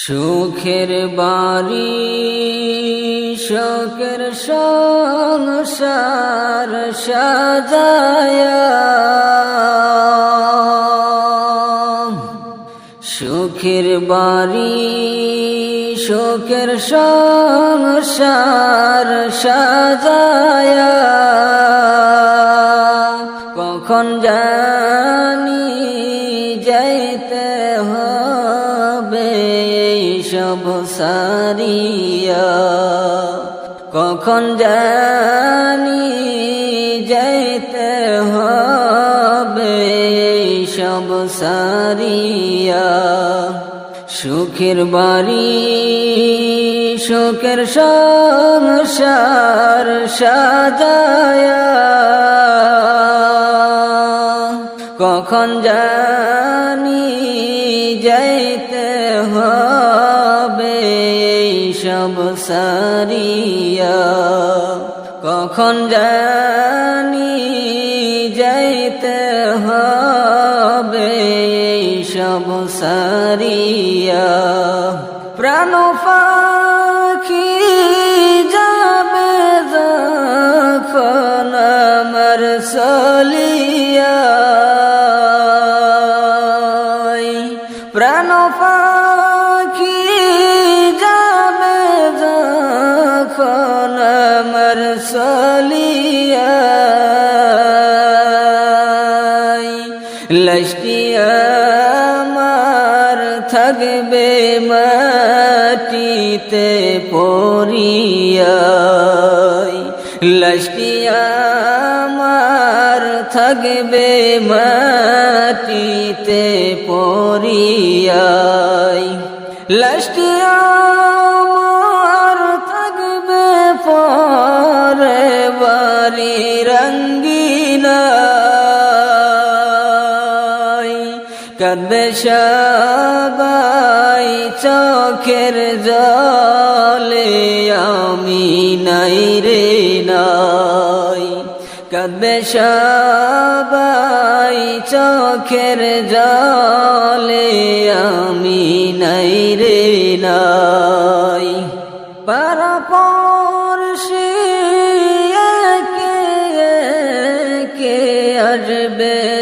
সুখের বাড়ি শোকের সংসার সাজায়া। সুখের বাড়ি শোকের সংসার সাজায়া। কখন জানি সব সারিয়া, কখন জানি যাইতে হবে সব সারিয়া। সুখের বাড়ি, সুখের সংসার সাজায়া। কখন জানি যাইতে হবে সব সারিয়া। কখন জানি যাইতে হবে সব সারিয়া। প্রাণ পাখি যাবে যখন আমার সলিয়া। প্রাণ আমার সলিয়া লাস্টিয়া আমার থাকবে মাটিতে পড়িয়া লাস্টিয়া আমার থাকবে মাটিতে পড়িয়াই। লাস্টিয়া বাড়ি রঙ্গিনা কাঁদবে সবাই চোখের জলে আমি নাই রে নাই। কাঁদবে সবাই চোখের জলে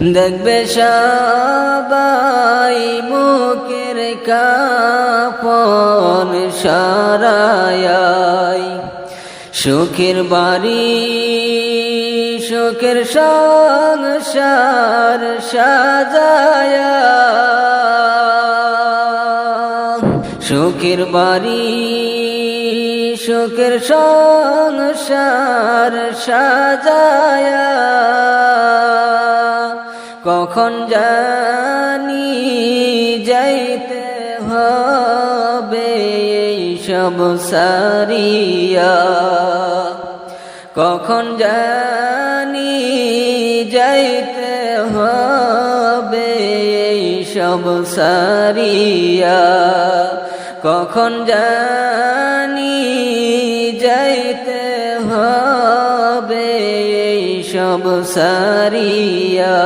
দেখবে সবাই মুখের কাপন সারায় সুখের বাড়ি, সুখের সংসার সাজায়া সুখের বাড়ি, সুখের সংসার সাজায়া কখন জানি যাইতে হবে সব সারিয়া? কখন জানি যাইতে হবে সব সারিয়া? কখন জানি যাইতে হবে সব সারিয়া